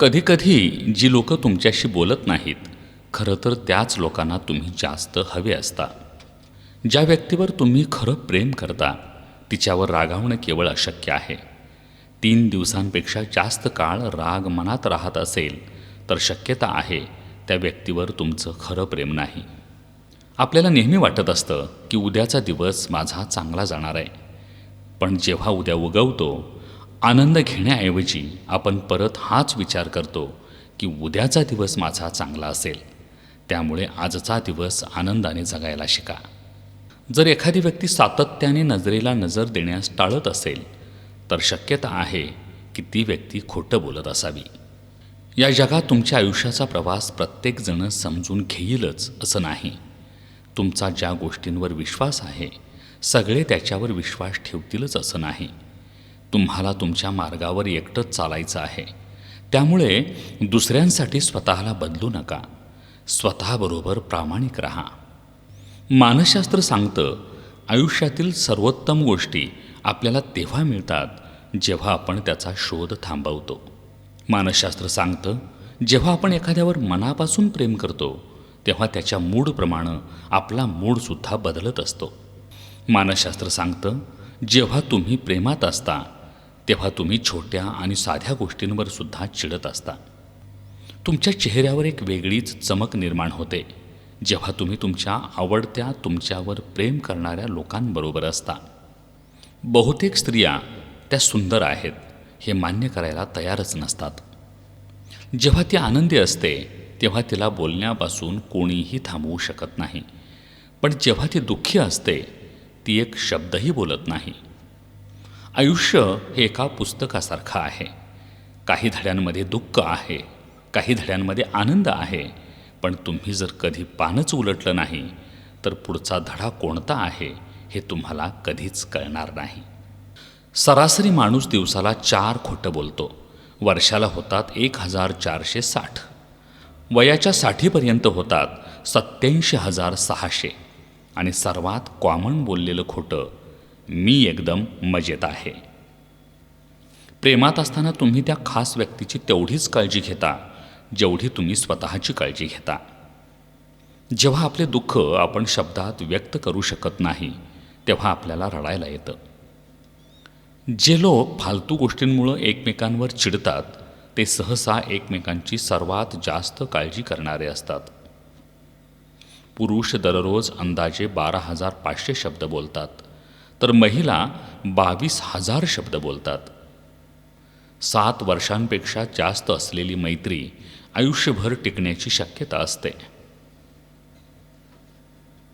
कधीकधी जी लोकं तुमच्याशी बोलत नाहीत खरं तर त्याच लोकांना तुम्ही जास्त हवे असता. ज्या व्यक्तीवर तुम्ही खरं प्रेम करता तिच्यावर रागावणं केवळ अशक्य आहे. तीन दिवसांपेक्षा जास्त काळ राग मनात राहत असेल तर शक्यता आहे त्या व्यक्तीवर तुमचं खरं प्रेम नाही. आपल्याला नेहमी वाटत असतं की उद्याचा दिवस माझा चांगला जाणार आहे. पण जेव्हा उद्या उगवतो आनंद घेण्याऐवजी आपण परत हाच विचार करतो की उद्याचा दिवस माझा चांगला असेल. त्यामुळे आजचा दिवस आनंदाने जगायला शिका. जर एखादी व्यक्ती सातत्याने नजरेला नजर देण्यास टाळत असेल तर शक्यता आहे की ती व्यक्ती खोटं बोलत असावी. या जगात तुमच्या आयुष्याचा प्रवास प्रत्येकजण समजून घेईलच असं नाही. तुमचा ज्या गोष्टींवर विश्वास आहे सगळे त्याच्यावर विश्वास ठेवतीलच असं नाही. तुम्हाला तुमच्या मार्गावर एकटंच चालायचं आहे. त्यामुळे दुसऱ्यांसाठी स्वतःला बदलू नका. स्वतःबरोबर प्रामाणिक राहा. मानसशास्त्र सांगतं आयुष्यातील सर्वोत्तम गोष्टी आपल्याला तेव्हा मिळतात जेव्हा आपण त्याचा शोध थांबवतो. मानसशास्त्र सांगतं जेव्हा आपण एखाद्यावर मनापासून प्रेम करतो तेव्हा त्याच्या मूडप्रमाणे आपला मूडसुद्धा बदलत असतो. मानसशास्त्र सांगतं जेव्हा तुम्ही प्रेमात असता तेव्हा तुम्ही छोट्या आणि साध्या गोष्टींवर सुद्धा चिडत असता. तुमच्या चेहऱ्यावर एक वेगळीच चमक निर्माण होते जेव्हा तुम्ही तुमच्या आवडत्या तुमच्यावर प्रेम करणाऱ्या लोकांबरोबर असता. बहुतेक स्त्रिया त्या सुंदर आहेत हे मान्य करायला तयारच नसतात. जेव्हा ती आनंदी असते तेव्हा तिला बोलण्यापासून कोणीही थांबवू शकत नाही. पण जेव्हा ती दुःखी असते ती एक शब्दही बोलत नाही. आयुष्य हे एका पुस्तकासारखं आहे. काही धड्यांमध्ये दुःख आहे काही धड्यांमध्ये आनंद आहे पण तुम्ही जर कधी पानच उलटलं नाही तर पुढचा धडा कोणता आहे हे तुम्हाला कधीच कळणार नाही. सरासरी माणूस दिवसाला चार खोटं बोलतो. वर्षाला होतात एक हजार चारशे साठ. वयाच्या साठीपर्यंत होतात सत्याऐंशी हजार सहाशे. आणि सर्वात कॉमन बोललेलं खोटं मी एकदम मजेत आहे. प्रेमात असताना तुम्ही त्या खास व्यक्तीची तेवढीच काळजी घेता जेवढी तुम्ही स्वतःची काळजी घेता. जेव्हा आपले दुःख आपण शब्दात व्यक्त करू शकत नाही तेव्हा आपल्याला रडायला येतं. जे लोक फालतू गोष्टींमुळं एकमेकांवर चिडतात ते सहसा एकमेकांची सर्वात जास्त काळजी करणारे असतात. पुरुष दररोज अंदाजे बारा हजार पाचशे शब्द बोलतात. तर महिला बावीस हजार शब्द बोलतात. सात वर्षांपेक्षा जास्त असलेली मैत्री आयुष्यभर टिकण्याची शक्यता असते.